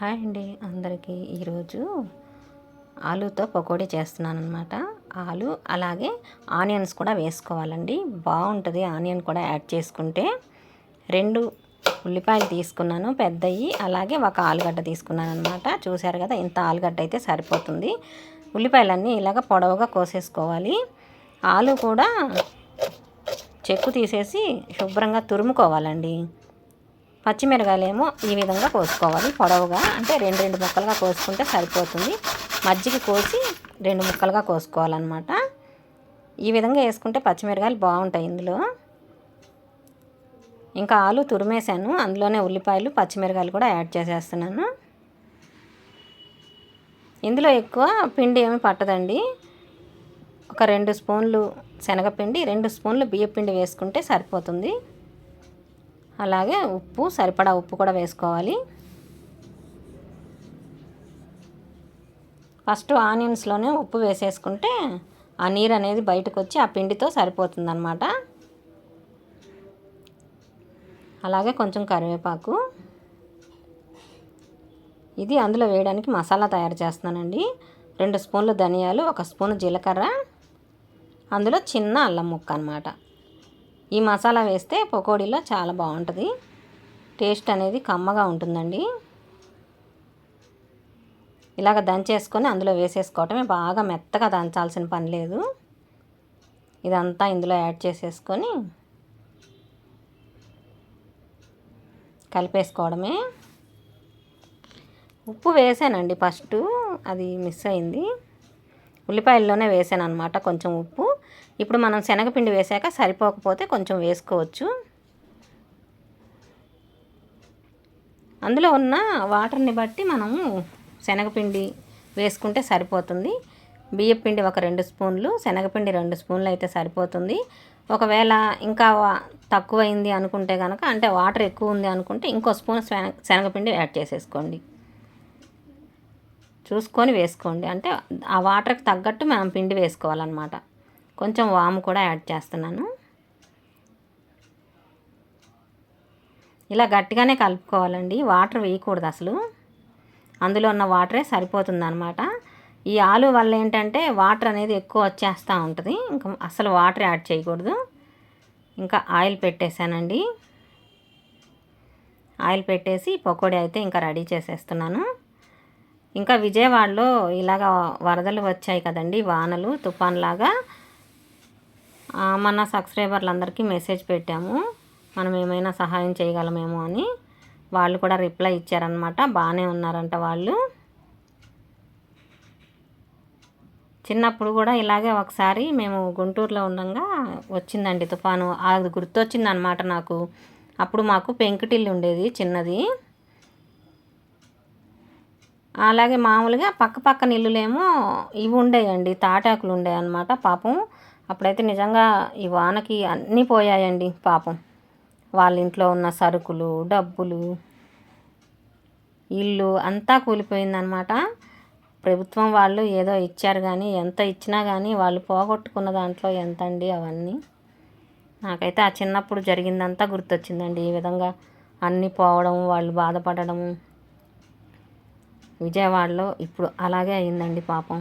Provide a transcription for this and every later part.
Hi అండి అందరికీ. ఈరోజు ఆలూతో పకోడీ చేస్తున్నాను అనమాట ఆలు అలాగే ఆనియన్స్ కూడా వేసుకోవాలండి. బాగుంటుంది ఆనియన్ కూడా యాడ్ చేసుకుంటే. రెండు ఉల్లిపాయలు తీసుకున్నాను పెద్దవి అలాగే ఒక ఆలుగడ్డ తీసుకున్నాను అనమాట చూశారు కదా ఇంత ఆలుగడ్డ అయితే సరిపోతుంది. ఉల్లిపాయలన్నీ ఇలాగ పొడవుగా కోసేసుకోవాలి. ఆలు కూడా చెక్కు తీసేసి శుభ్రంగా తురుముకోవాలండి. పచ్చిమిరకాయలేమో ఈ విధంగా కోసుకోవాలి. పొడవుగా అంటే రెండు రెండు ముక్కలుగా కోసుకుంటే సరిపోతుంది. మజ్జిగ కోసి రెండు ముక్కలుగా కోసుకోవాలన్నమాట. ఈ విధంగా వేసుకుంటే పచ్చిమిరకాయలు బాగుంటాయి ఇందులో. ఇంకా ఆలు తురిమేశాను. అందులోనే ఉల్లిపాయలు పచ్చిమిరకాయలు కూడా యాడ్ చేసేస్తున్నాను. ఇందులో ఎక్కువ పిండి ఏమి పట్టదండి. ఒక రెండు స్పూన్లు శనగపిండి రెండు స్పూన్లు బియ్యపిండి వేసుకుంటే సరిపోతుంది. అలాగే ఉప్పు సరిపడా ఉప్పు కూడా వేసుకోవాలి. ఫస్ట్ ఆనియన్స్లోనే ఉప్పు వేసేసుకుంటే ఆ నీరు అనేది బయటకు వచ్చి ఆ పిండితో సరిపోతుందన్నమాట. అలాగే కొంచెం కరివేపాకు. ఇది అందులో వేయడానికి మసాలా తయారు చేస్తున్నానండి. రెండు స్పూన్లు ధనియాలు ఒక స్పూన్ జీలకర్ర. అందులో చిన్న అల్లం ముక్క అనమాట ఈ మసాలా వేస్తే పకోడీలో చాలా బాగుంటుంది. టేస్ట్ అనేది కమ్మగా ఉంటుందండి. ఇలాగ దంచేసుకొని అందులో వేసేసుకోవటమే బాగా మెత్తగా దంచాల్సిన పని లేదు. ఇదంతా ఇందులో యాడ్ చేసేసుకొని కలిపేసుకోవడమే. ఉప్పు వేసానండి ఫస్ట్ అది మిస్ అయింది. ఉల్లిపాయల్లోనే వేసాను అనమాట కొంచెం ఉప్పు. ఇప్పుడు మనం శనగపిండి వేసాక సరిపోకపోతే కొంచెం వేసుకోవచ్చు. అందులో ఉన్న వాటర్ని బట్టి మనము శనగపిండి వేసుకుంటే సరిపోతుంది. బియ్యపిండి ఒక రెండు స్పూన్లు శనగపిండి రెండు స్పూన్లు అయితే సరిపోతుంది. ఒకవేళ ఇంకా తక్కువైంది అనుకుంటే కనుక అంటే వాటర్ ఎక్కువ ఉంది అనుకుంటే ఇంకో స్పూన్ శనగపిండి యాడ్ చేసేసుకోండి. చూసుకొని వేసుకోండి. అంటే ఆ వాటర్కి తగ్గట్టు మనం పిండి వేసుకోవాలన్నమాట. కొంచెం వాము కూడా యాడ్ చేస్తున్నాను. ఇలా గట్టిగానే కలుపుకోవాలండి. వాటర్ వేయకూడదు అసలు. అందులో ఉన్న వాటరే సరిపోతుందన్నమాట. ఈ ఆలు వల్ల ఏంటంటే వాటర్ అనేది ఎక్కువ వచ్చేస్తూ ఉంటుంది. ఇంకా అసలు వాటర్ యాడ్ చేయకూడదు. ఇంకా ఆయిల్ పెట్టేశానండి. ఆయిల్ పెట్టేసి పకోడీ అయితే ఇంకా రెడీ చేసేస్తున్నాను. ఇంకా విజయవాడలో ఇలాగ వరదలు వచ్చాయి కదండి. వానలు తుఫాన్లాగా. మన సబ్స్క్రైబర్లందరికీ మెసేజ్ పెట్టాము. మనం ఏమైనా సహాయం చేయగలమేమో అని. వాళ్ళు కూడా రిప్లై ఇచ్చారనమాట బాగానే ఉన్నారంట వాళ్ళు. చిన్నప్పుడు కూడా ఇలాగే ఒకసారి మేము గుంటూరులో ఉండగా వచ్చిందండి తుఫాను. అది గుర్తొచ్చిందనమాట నాకు. అప్పుడు మాకు పెంకుటిల్లు ఉండేది చిన్నది. అలాగే మామూలుగా పక్క పక్కన ఇల్లులేమో ఇవి ఉండేయండి తాటాకులు ఉండే పాపం. అప్పుడైతే నిజంగా ఈ వానకి అన్నీ పోయాయండి పాపం. వాళ్ళ ఇంట్లో ఉన్న సరుకులు డబ్బులు ఇల్లు అంతా కూలిపోయిందనమాట. ప్రభుత్వం వాళ్ళు ఏదో ఇచ్చారు కానీ ఎంత ఇచ్చినా కానీ వాళ్ళు పోగొట్టుకున్న దాంట్లో ఎంత అండి అవన్నీ? నాకైతే ఆ చిన్నప్పుడు జరిగిందంతా గుర్తొచ్చిందండి. ఈ విధంగా అన్నీ పోవడం వాళ్ళు బాధపడడం విజయవాడలో ఇప్పుడు అలాగే అయిందండి పాపం.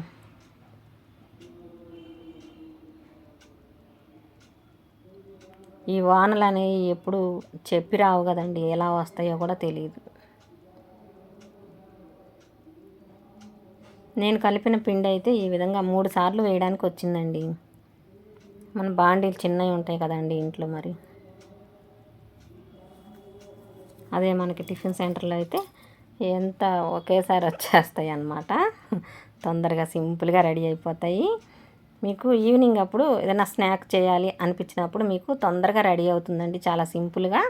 ఈ వానలు అనేవి ఎప్పుడు చెప్పి రావు కదండి. ఎలా వస్తాయో కూడా తెలియదు నేను కలిపిన పిండి అయితే ఈ విధంగా మూడు సార్లు వేయడానికి వచ్చిందండి. మన బాండీలు చిన్నవి ఉంటాయి కదండి ఇంట్లో మరి. అదే మనకి టిఫిన్ సెంటర్లో అయితే ఎంత ఒకేసారి వచ్చేస్తాయి అన్నమాట. తొందరగా సింపుల్గా రెడీ అయిపోతాయి. మీకు ఈవినింగ్ అప్పుడు ఏదైనా స్నాక్ చేయాలి అనిపించినప్పుడు మీకు తొందరగా రెడీ అవుతుందండి. చాలా సింపుల్గా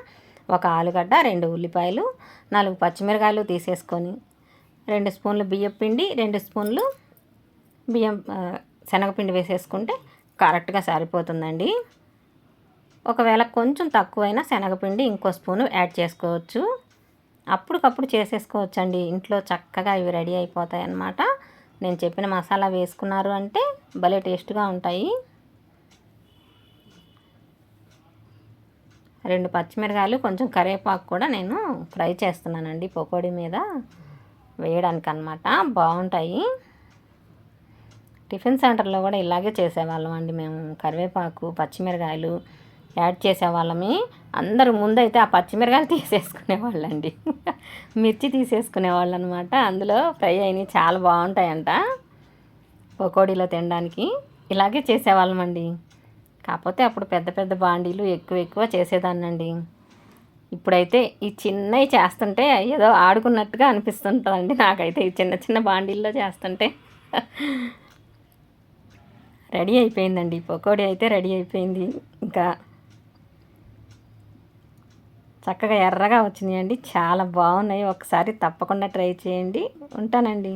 ఒక ఆలుగడ్డ రెండు ఉల్లిపాయలు నాలుగు పచ్చిమిరకాయలు తీసేసుకొని రెండు స్పూన్లు బియ్యం పిండి రెండు స్పూన్లు బియ్యం శనగపిండి వేసేసుకుంటే కరెక్ట్గా సరిపోతుందండి. ఒకవేళ కొంచెం తక్కువైనా శనగపిండి ఇంకో స్పూను యాడ్ చేసుకోవచ్చు. అప్పటికప్పుడు చేసేసుకోవచ్చండి. ఇంట్లో చక్కగా ఇవి రెడీ అయిపోతాయి అన్నమాట నేను చెప్పిన మసాలా వేసుకున్నారు అంటే భలే టేస్ట్గా ఉంటాయి. రెండు పచ్చిమిరకాయలు కొంచెం కరివేపాకు కూడా నేను ఫ్రై చేస్తున్నానండి పకోడీ మీద. వేయడానికి అనమాట బాగుంటాయి. టిఫిన్ సెంటర్లో కూడా ఇలాగే చేసేవాళ్ళం అండి మేము. కరివేపాకు పచ్చిమిరకాయలు యాడ్ చేసేవాళ్ళమి అందరు ముందైతే ఆ పచ్చిమిరకాయలు తీసేసుకునేవాళ్ళండి మిర్చి తీసేసుకునేవాళ్ళు అనమాట అందులో ఫ్రై అయినవి చాలా బాగుంటాయంట. పకోడీలో తినడానికి. ఇలాగే చేసేవాళ్ళమండి. కాకపోతే అప్పుడు పెద్ద పెద్ద బాండీలు ఎక్కువ ఎక్కువ చేసేదాన్నండి. ఇప్పుడైతే ఈ చిన్నవి చేస్తుంటే ఏదో ఆడుకున్నట్టుగా అనిపిస్తుంటుందండి నాకైతే. ఈ చిన్న చిన్న బాండీల్లో చేస్తుంటే. రెడీ అయిపోయిందండి. పకోడీ అయితే రెడీ అయిపోయింది. ఇంకా చక్కగా ఎర్రగా వచ్చినాయండి. చాలా బాగున్నాయి. ఒకసారి తప్పకుండా ట్రై చేయండి. ఉంటానండి.